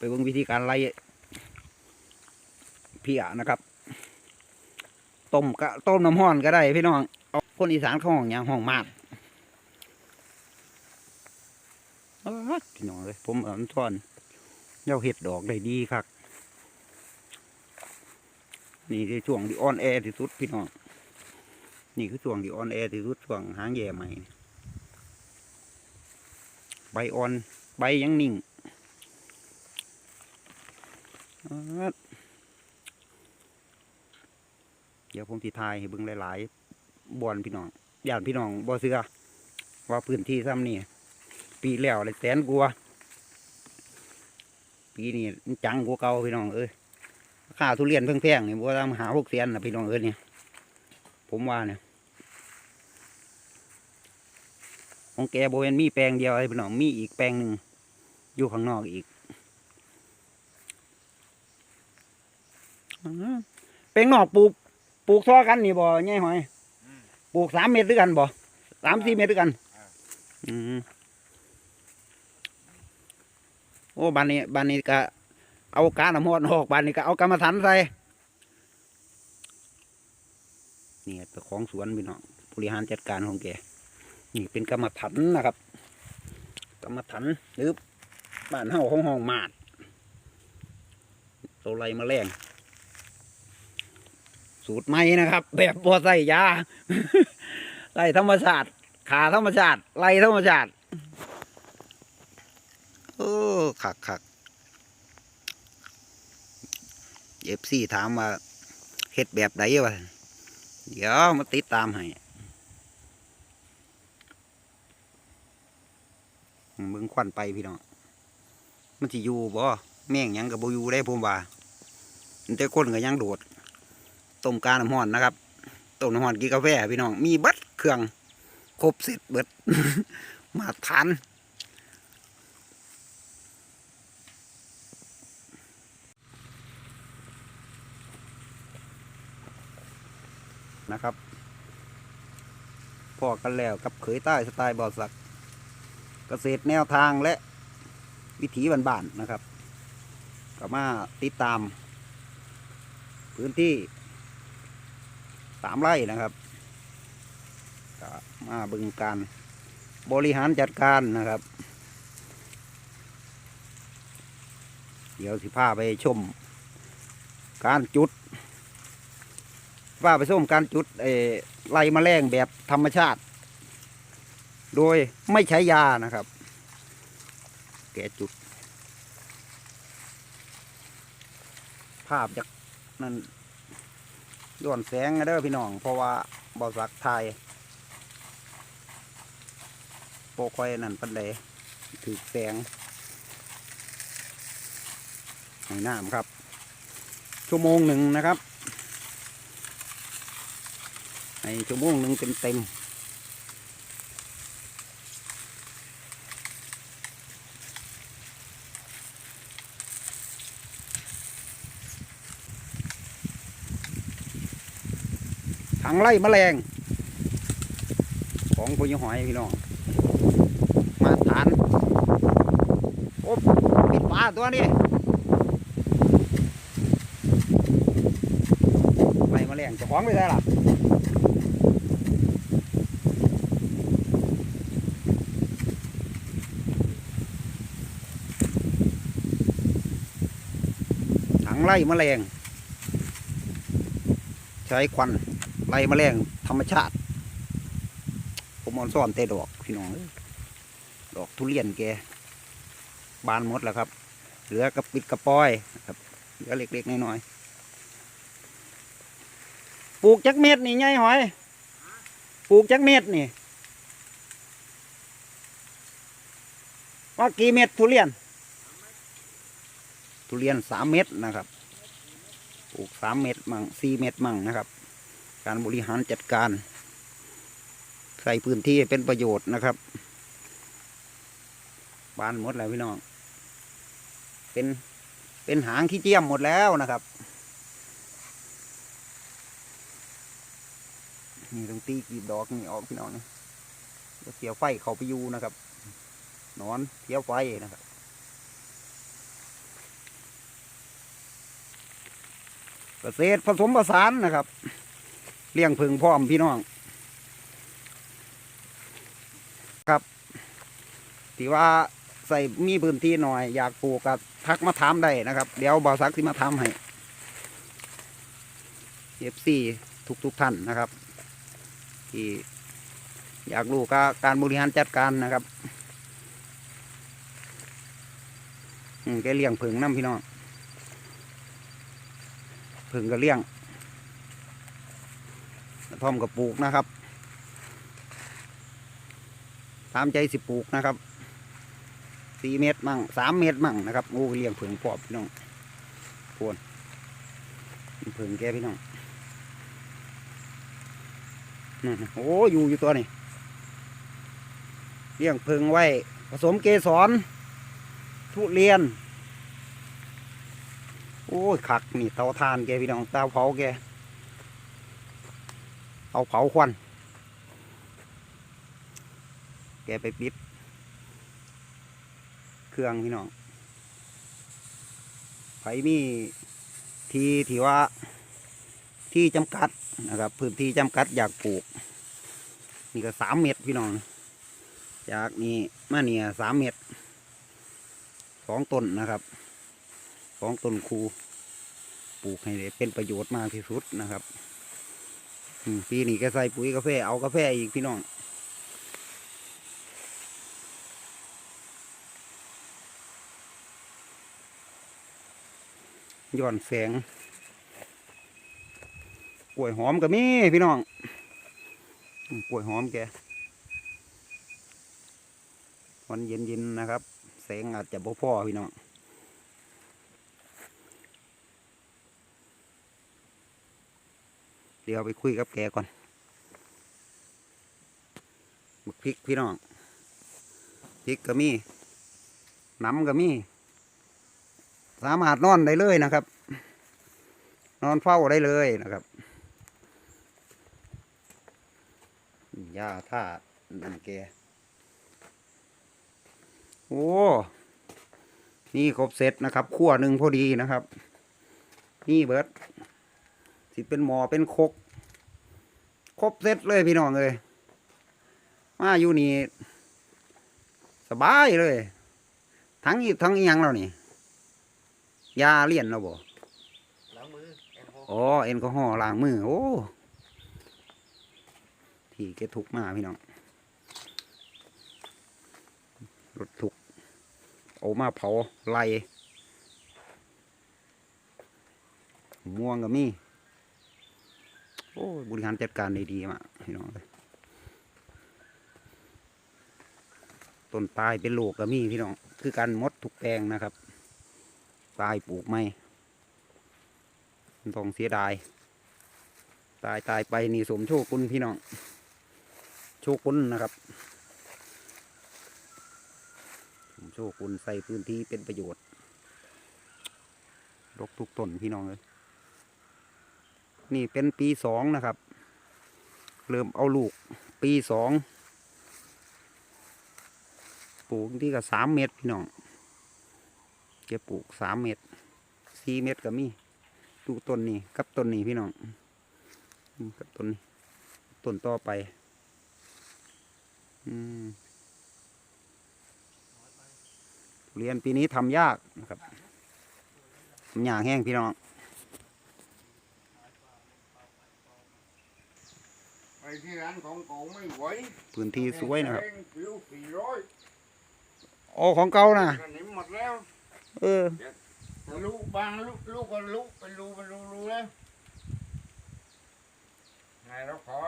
ไปเบิ่งวิธีการไล่เพียนะครับ ต้มก็ต้มน้ำห้อนก็ได้พี่น้องเอาคนอีสานเขาห้องหยังห้องมาดพี่น้องเลยผมเอันทอนเย้าเห็ดดอกได้ดีครับนี่คือช่วงที่ออนแอที่สุดพี่น้องนี่คือช่วงที่ออนแอที่สุดช่วงหางแย่ใหม่ใบอ่อนใบยังนิ่งอ๊าด เดี๋ยวผมสิทายให้เบิ่งหลายๆบอนพี่น้องย่านพี่น้องบ่เสือว่าพื้นที่ซ้ำนี่ปีแล้วเลยแสนกลัวปีนี้จังกว่าเก่าพี่น้องเอ้ยค่าทุเรียนแพงๆนี่บ่ต้องหาหกแสนนะพี่น้องเอ้ยเนี่ยผมว่าเนี่ยของแกโบเวนมีแปลงเดียวไอ้พี่น้องมีอีกแปลงหนึ่งอยู่ข้างนอกอีก อื้อหืองนอกปลูกปลูกซ้อกันนี่บ่ใหญ่หอยปลูกสามเมตรด้วยกันบ่สามสี่เมตรด้วยกัน อืมโอ้บานนี้บานนี้ก็เอาการน้ำมอดออกบานนี้ก็เอากรรมฐานใส่นี่เจ้าของสวนพี่น้องบริหารจัดการของแกนี่เป็นกรรมฐานนะครับ กรรมฐานหรือบ้านเฮาของห้องมาดตัวไรมาแรง สูตรใหม่นะครับ แบบบัวใส่ยาไล่ธรรมชาติขาธรรมชาติไล่ธรรมชาติโอ้ขักขักเอฟซีถามว่าเฮ็ดแบบไหนวะเดี๋ยวมาติดตามให้เบิ่งควันไปพี่น้องมันสิอยู่บ่แม่งยังกับบ่อยู่ได้ผมว่ามันแต่คนก็ยังโดด ต้มกาน้ำห้อนนะครับต้มน้ำห้อนกินกาแฟพี่น้องมีบัดเครื่องครบเสร็จเบิดมาทานนะครับพอกันแล้วกับเขยใต้สไตล์บอสักเกษตรแนวทางและวิถีบ้านๆนะครับก็มาติดตาม พื้นที่ สามไร่นะครับมาบึงการบริหารจัดการนะครับ เดี๋ยวสิพาไปชม การจุดพาไปชมการจุดเอไล่แมลงแบบธรรมชาติ โดยไม่ใช้ยานะครับ แกจุด ภาพจากนั่น ย้อนแสงนะเด้อพี่น้อง เพราะว่าบอสักไทยโปรคอยนั่นปันใดถือแสงในน้ำครับ ชั่วโมงหนึ่งนะครับในชั่วโมงหนึ่งเต็มเต็ม ถังไล่แมลง ของปุยหอยพี่น้อง มาทานโอ้ปิดฝาตัวนี้ไล่แมาแรงจะของไปได้ล่ะถังไล่แมลง ใช้ควัน ไล่แมลงธรรมชาติ ผมเออนซ่อนเตดอกพี่น้องดอกทุเรียนแกบานหมดแล้วครับ เหลือกระปิดกระปอยครับเหลือเล็กๆน้อยๆปลูกจักเม็ดนี่ไงหอยปลูกจักเม็ดนี่ ว่ากี่เม็ดทุเรียน ทุเรียนสามเม็ดนะครับปลูกสามเม็ดมั่งสี่เม็ดมั่งนะครับ การบริหารจัดการ ใส่พื้นที่เป็นประโยชน์นะครับ บานหมดแล้วพี่น้อง เป็นเป็นหางขี้เจียมหมดแล้วนะครับนี่ตรงตีกีบดอกนี่ออกพี่น้องนะเสียวไฟเขาไปอยู่นะครับ นอนเสียวไฟนะครับเกษตรผสมผสานนะครับ เลี้ยงผึ่งพร้อมพี่น้อง ครับที่ว่าใส่มีพื้นที่หน่อย อยากปลูกก็ทักมาถามได้นะครับ เดี๋ยวบอสักที่มาทำให้เอฟซีทุกทุกท่านนะครับ ที่อยากรู้ก็การบริหารจัดการนะครับอืมแกเลี้ยงผึ่งน้ำพี่น้องผึ่งก็เลี้ยง กระท่อมกับปลูกนะครับ ตามใจสิปลูกนะครับสี่เมตรมั่งสามเมตรมั่งนะครับโอ้เลี้ยงผึ่งปอบพี่น้องพวนผึ่งแกพี่น้องนั่นโอ้อยู่อยู่ตัวนี่เลี้ยงผึ่งไว้ ผสมเกสรทุเรียน โอ้ยขักนี่เตาทานแกพี่น้องเตาเผาแก เอาเผาควัน แกไปปิด เครื่องพี่น้องไผมีที่ที่ว่าที่จำกัดนะครับพื้นที่จำกัดอยากปลูก นี่ก็สามเมตรพี่น้องจากนี่มาเนี่ยสามเมตรสองต้นนะครับสองต้นคูปลูกให้เป็นประโยชน์มากที่สุดนะครับ ปีนี้ก็ใส่ปุ๋ยกาแฟเอากาแฟอีกพี่น้องย้อนแสงกล้วยหอมก็มีพี่น้องกล้วยหอมแกวันเย็นๆนะครับ แสงอาจจะบ่พอพี่น้อง เดี๋ยวไปคุยกับแกก่อนบักพริกพี่น้องพริกก็มีน้ำก็มี สามารถนอนได้เลยนะครับ นอนเฝ้าได้เลยนะครับหญ้าท่านั่นแกโอ้ นี่ครบเสร็จนะครับขั้วหนึ่งพอดีนะครับ นี่เบิร์ด สิเป็นหมอเป็นครกครบเสร็จเลยพี่น้องเลยมาอยู่นี่สบายเลย ทั้งอีกทั้งอีหยังแล้วนี่ยาเลี่ยนแล้วบ่ล้างมือแอลกอฮอล์อ๋อแอลกอฮอล์ล้างมือโอ้ที่แกถูกมาพี่น้องรถถูกเอามาเผาไล่ม่วงก็มี โอ้บริหารจัดการได้ดีมากพี่น้องเลยต้นตายเป็นโลกก็มีพี่น้อง คือการมดทุกแปลงนะครับ ตายปลูกไม่ต้องเสียดาย ตายตายไปนี่สมโชคคุณพี่น้อง โชคคุณนะครับสมโชคคุณใส่พื้นที่เป็นประโยชน์รกทุกต้นพี่น้องเลย นี่เป็นปีสองนะครับ เริ่มเอาลูก ปีสองปลูกที่ก็สามเมตรพี่น้องเก็บปลูกสามเมตรสี่เมตรก็มีดูต้นนี้กับต้นนี้พี่น้องกับต้นนี้ต้นต่อไป อืมเรียนปีนี้ทำยากนะครับทำยากแห้งพี่น้อง ไปที่ร้านของเก่าไม่ไหวพื้นที่สวยนะครับแพงคิวสี่ร้อยโอ้ของเก่านะกันนี้หมดแล้ว เออลูกบางลูกลูกก็ลูกเป็นรูเป็นรูรูแล้วไงเราขอ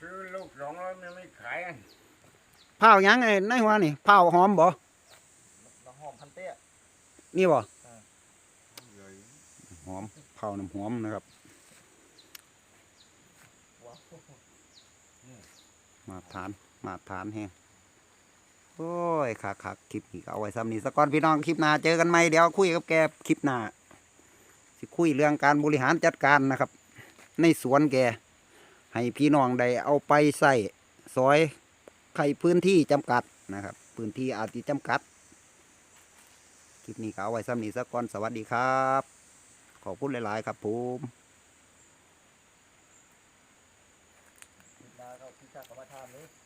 ซื้อลูกสองร้อยมันไม่ขายกันผ้าวหยังไงในหัวนี่ผ้าวหอมบ่น้ำหอมพันเตี้ยนี่บ่ใหญ่หอมผ้าวน้ำหอมนะครับ ว้าว มาทานมาทานแห้งโอ้ยคักคักคลิปนี้ก็เอาไว้ซ้ำนี้สักก่อนพี่น้องคลิปหน้าเจอกันไหมเดี๋ยวคุยกับแกคลิปหน้าสิคุยเรื่องการบริหารจัดการนะครับ ในสวนแกให้พี่น้องได้เอาไปใส่ซอยใครพื้นที่จำกัดนะครับ พื้นที่อาจจะจำกัดคลิปนี้เอาไว้ซ้ำนี้สักก่อนสวัสดีครับ ขอบคุณหลาย ๆ ครับผม ที่จักกับมาทานเลย